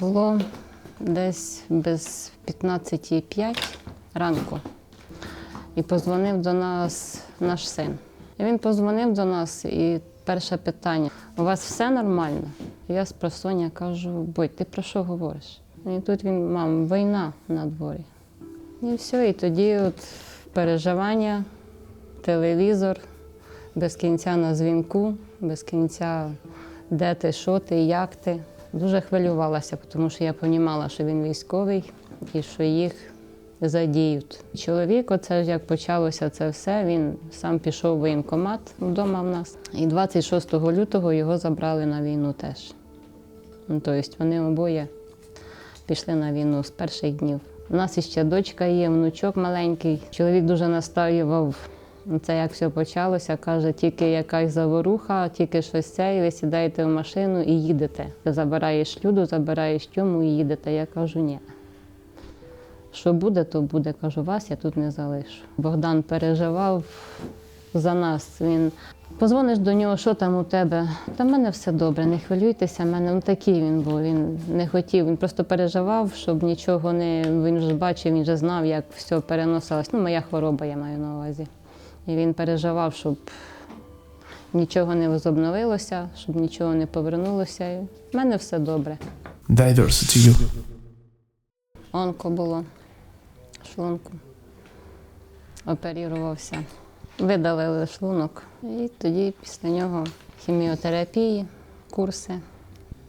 Було десь без 15.05 ранку. І позвонив до нас наш син. І він позвонив до нас і перше питання: у вас все нормально? Я з просоння кажу, будь, ти про що говориш? І тут він, мам, війна на дворі. І все, і тоді от переживання, телевізор, без кінця на дзвінку, без кінця де ти, що ти, як ти. Дуже хвилювалася, тому що я розуміла, що він військовий і що їх задіють. Чоловік, оце ж як почалося це все, він сам пішов в воєнкомат вдома в нас. І 26 лютого його забрали на війну теж. Ну, тобто вони обоє пішли на війну з перших днів. У нас іще дочка є, внучок маленький. Чоловік дуже настоював. Це як все почалося, каже, тільки якась заворуха, тільки щось це, і ви сідаєте в машину і їдете. Ти забираєш люду, забираєш тьому і їдете. Я кажу, ні. Що буде, то буде. Кажу, вас я тут не залишу. Богдан переживав за нас. Він позвониш до нього, що там у тебе. Та в мене все добре, не хвилюйтеся. мене ну, такий він був. Він не хотів. Він просто переживав, щоб нічого не він вже бачив, він вже знав, як все переносилось. Ну, моя хвороба, я маю на увазі. І він переживав, щоб нічого не возобновилося, щоб нічого не повернулося. І в мене все добре. Diversity U. Онко було, шлунку. Оперірувався. Видалили шлунок. І тоді після нього хіміотерапії, курси,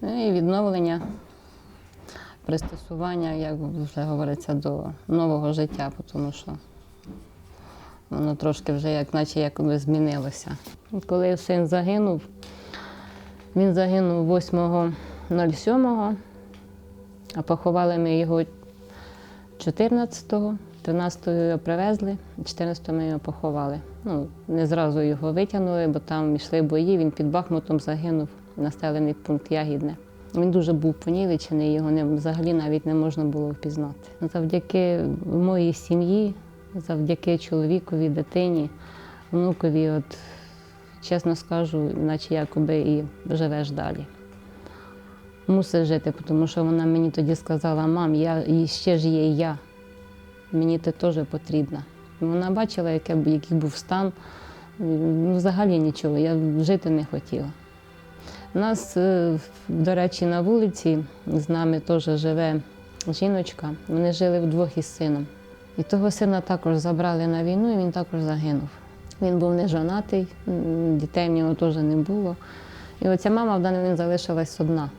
ну і відновлення, пристосування, як вже говориться, до нового життя, тому що воно трошки вже як наче якби змінилося. Коли син загинув, він загинув 8.07, а поховали ми його 14-го, 13-го його привезли, 14-го ми його поховали. Ну, не зразу його витягнули, бо там йшли бої, він під Бахмутом загинув, населений пункт Ягідне. Він дуже був понівечений, його не, взагалі навіть не можна було впізнати. Завдяки моїй сім'ї, завдяки чоловікові, дитині, внукові, от, чесно скажу, наче якоби і живеш далі мусить жити, тому що вона мені тоді сказала, мам, я ще ж є я. Мені ти теж потрібна. Вона бачила, який був стан. Ну, взагалі нічого, я жити не хотіла. Нас, е, до речі, на вулиці з нами теж живе жіночка. Вони жили вдвох із сином. І того сина також забрали на війну, і він також загинув. Він був не жонатий, дітей в нього теж не було. І оця мама в даний момент залишилась одна.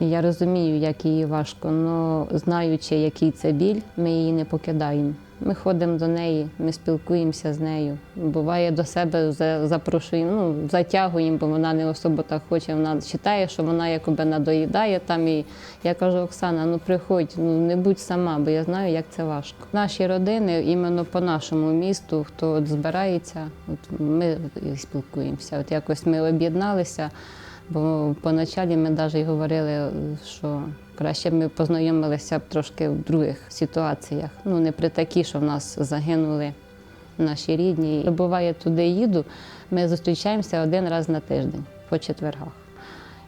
І Я розумію, як їй важко, але знаючи, який це біль, ми її не покидаємо. Ми ходимо до неї, ми спілкуємося з нею. Буває до себе за- запрошуємо, ну, затягуємо, бо вона не особо так хоче. Вона вважає, що вона якоби надоїдає там. І я кажу, Оксана, ну приходь, ну не будь сама, бо я знаю, як це важко. Наші родини, іменно по нашому місту, хто от збирається, от ми спілкуємося. От якось ми об'єдналися. Бо поначалі ми навіть говорили, що краще ми познайомилися б трошки в других ситуаціях. Ну, не при такій, що в нас загинули наші рідні. Буває, туди їду, ми зустрічаємося один раз на тиждень по четвергах.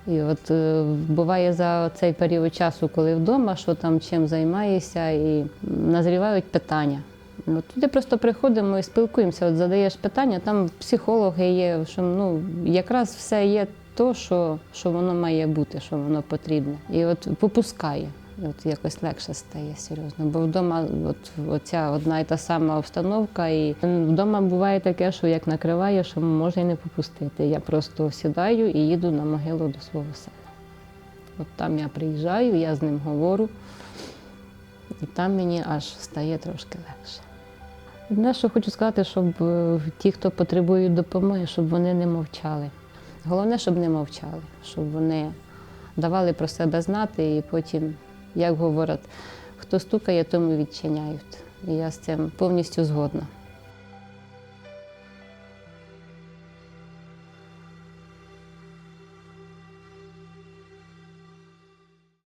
І от е, буває за цей період часу, коли вдома, що там чим займаєшся, і назрівають питання. От туди просто приходимо і спілкуємося. От задаєш питання, там психологи є, що ну якраз все є то, що, що воно має бути, що воно потрібне. І от попускає. От якось легше стає серйозно. Бо вдома от, оця одна і та сама обстановка, і вдома буває таке, що як накриває, що може і не попустити. Я просто сідаю і їду на могилу до свого сина. От там я приїжджаю, я з ним говорю, і там мені аж стає трошки легше. Одне, що хочу сказати, щоб е, ті, хто потребують допомоги, щоб вони не мовчали. Головне, щоб не мовчали, щоб вони давали про себе знати і потім, як говорять, хто стукає, тому відчиняють. І я з цим повністю згодна.